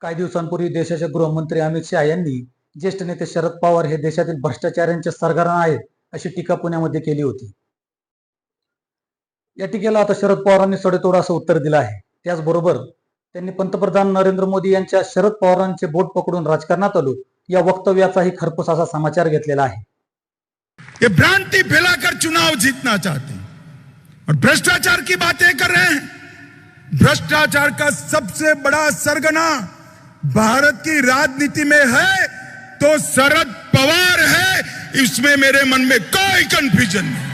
काही दिवसांपूर्वी देशाचे गृहमंत्री अमित शहा यांनी ज्येष्ठ नेते शरद पवार हे देशातील भ्रष्टाचाऱ्यांचे सरगरण आहेत अशी टीका पुण्यामध्ये केली होती. या टीकेला आता शरद पवारांनी सडेतोड असं उत्तर दिलं आहे. त्याचबरोबर त्यांनी पंतप्रधान नरेंद्र मोदी यांच्या शरद पवारांचे बोट पकडून राजकारणात आलो या वक्तव्याचाही खरपूस असा समाचार घेतलेला आहे. ये भ्रांति फैलाकर चुनाव जीतना चाहते हैं। और भ्रष्टाचार की बातें कर रहे हैं। भ्रष्टाचार का सबसे बड़ा सरगना भारत की राजनीति में है तो शरद पवार है, इसमें मेरे मन में कोई कंफ्यूजन नहीं।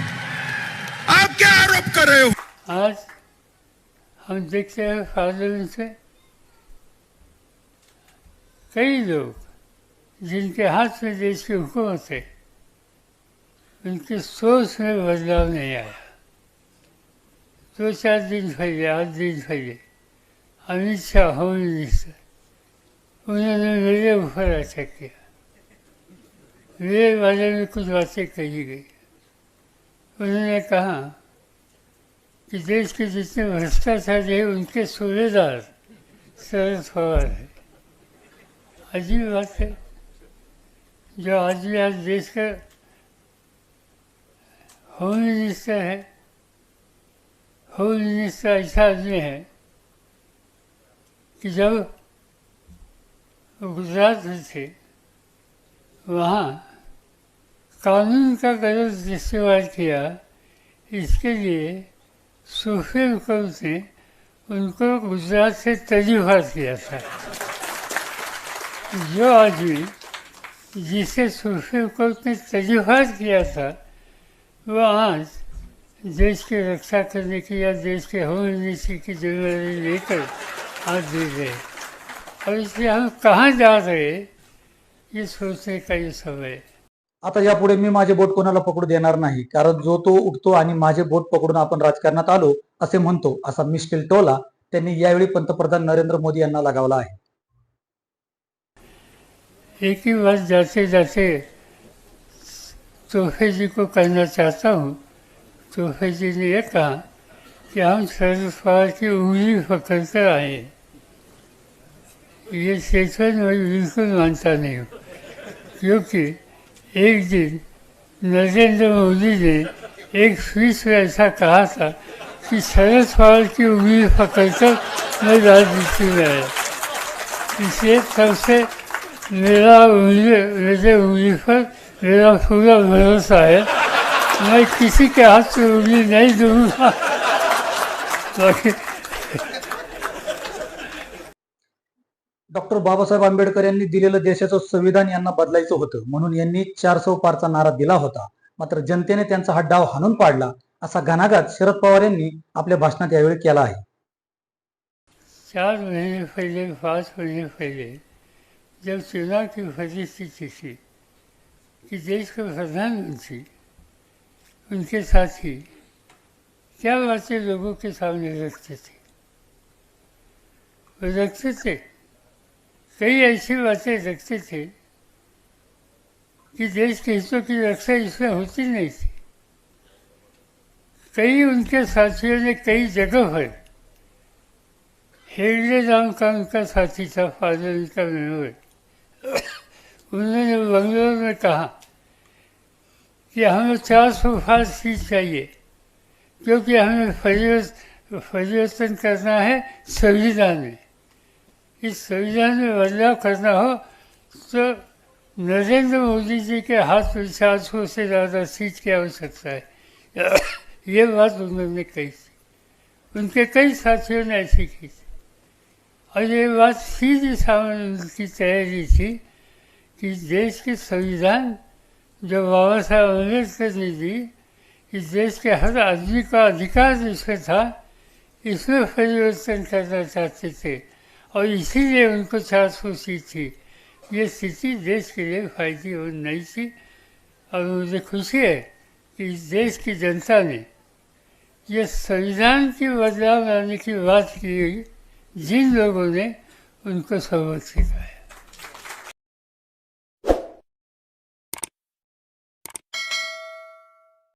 आप क्या आरोप कर रहे हो? आज हम देखते हैं फादर से, कई लोग, जिनके हाथ में देश की हुकूमत है उनकी सोच में बदलाव नहीं आया। दो चार दिन पहले, आठ दिन पहले, अमित शाह, होम मिनिस्टर उन्होंने मेरे ऊपर अटैक किया। मेरे बारे में कुछ बातें कही गई। उन्होंने कहा कि देश के जितने भ्रष्टाचार है, उनके सूबेदार शरद पवार है। अजीब बात है। जो आदमी आज देश का होम मिनिस्टर है, होम मिनिस्टर ऐसा आदमी है कि जब गुजरात में थे वहाँ कानून का गलत इस्तेमाल किया, इसके लिए सुप्रीम कोर्ट ने उनको गुजरात से तजुर्बात किया था। जो आदमी जिसे सुप्रीम कोर्ट ने तजुर्बात किया था, वो आज देश की रक्षा करने की या देश के होम मिनिस्ट्री की ज़िम्मेदारी लेकर आज दे रहे और इसलिए हम कहाँ जा रहे ये सोचने का ये समय आता यापुढे मी माझे बोट कोणाला पकडू देणार नाही कारण जो तो उठतो आणि माझे बोट पकडून आपण राजकारणात आलो असे म्हणतो असा मिश्किल टोला त्यांनी यावेळी पंतप्रधान नरेंद्र मोदी यांना लगावला आहे. एक ही बात जाते जाते तोहफे जी को कहना चाहता हूँ। तोहफे जी ने यह कहा कि हम शरद पवार की उंगली पकड़ कर आए हैं। ये स्टेटमेंट और बिल्कुल मानता नहीं हूँ क्योंकि एक दिन नरेंद्र मोदी ने एक स्विच में ऐसा कहा था कि शरद पवार की उम्मीद पकड़कर मैं राजनीति में आया। इसलिए तब से मेरा उम्मीद मेरे उम्मीद पर मेरा पूरा भरोसा है। मैं किसी के हाथ से उम्मीद नहीं दूंगा। बाकी डॉक्टर बाबासाहेब आंबेडकर यांनी दिलेलं देशाचं संविधान यांना बदलायचं होतं म्हणून यांनी चार सौ पारचा नारा दिला होता. मात्र जनतेने त्यांचा हा डाव हाणून पाडला असा घणाघात शरद पवार यांनी आपल्या भाषणात यावेळी केला आहे. चार महीने पहले पाच महीने पहले जब चुनाव की परिस्थिति थी कि देश के प्रधानमंत्री उनके साथ ही क्या बातें लोगों के सामने रखते थे वो रखते थे कई ऐसी बातें रखते थे कि देश के हितों की रक्षा इसमें होती नहीं थी। कई उनके साथियों ने कई जगह पर हेगड़े नाम का उनका साथी था, फादर का मेमोर। उन्होंने बंगलोर में कहा कि हमें चार सौ फास सीट चाहिए, क्योंकि हमें परिवर्तन करना है संविधान में। इस संविधान में बदलाव करना हो तो नरेंद्र मोदी जी के हाथ चार सौ ज़्यादा सीट की आवश्यकता है। ये बात उन्होंने कही थी। उनके कई साथियों ने ऐसी की थी। और ये बात सीधी सामने उनकी तैयारी थी कि देश के संविधान जो बाबा साहब अंबेडकर ने दी इस देश के हर आदमी का अधिकार इसमें था, इसमें परिवर्तन करना चाहते थे। और इसीलिए उनको चार सौ सीट थी। ये स्थिति देश के लिए फ़ायदेमंद नहीं थी। और मुझे खुशी है कि इस देश की जनता ने ये संविधान की बदलाव लाने की बात की जिन लोगों ने उनको सबक सिखाया